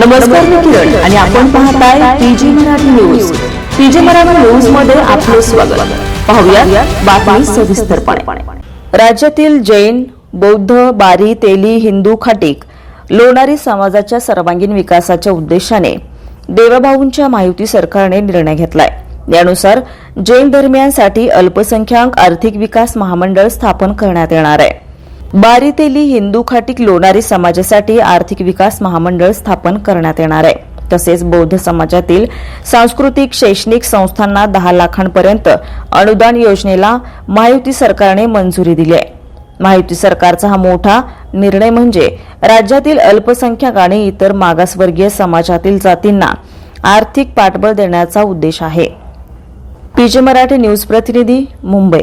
नमस्कार मी किरण आणि आपण पाहताय PG Marathi news PG Marathi न्यूजमध्ये आपलं स्वागत. पाहूया बातमी सविस्तरपणे. राज्यातील जैन बौद्ध बारी तेली हिंदू खाटीक लोणारी समाजाच्या सर्वांगीण विकासाच्या उद्देशाने देवभाऊंच्या माहिती सरकारने निर्णय घेतलाय. यानुसार जैन धर्मियांसाठी अल्पसंख्याक आर्थिक विकास महामंडळ स्थापन करण्यात येणार आहे. बारीतेली हिंदू खाटीक लोणारी समाजासाठी आर्थिक विकास महामंडळ स्थापन करण्यात येणार आहे. तसेच बौद्ध समाजातील सांस्कृतिक शैक्षणिक संस्थांना दहा लाखांपर्यंत अनुदान योजनेला महायुती सरकारने मंजुरी दिली आहे. महायुती सरकारचा हा मोठा निर्णय म्हणजे राज्यातील अल्पसंख्याक आणि इतर मागासवर्गीय समाजातील जातींना आर्थिक पाठबळ देण्याचा उद्देश आहे. पीजे मराठी न्यूज प्रतिनिधी मुंबई.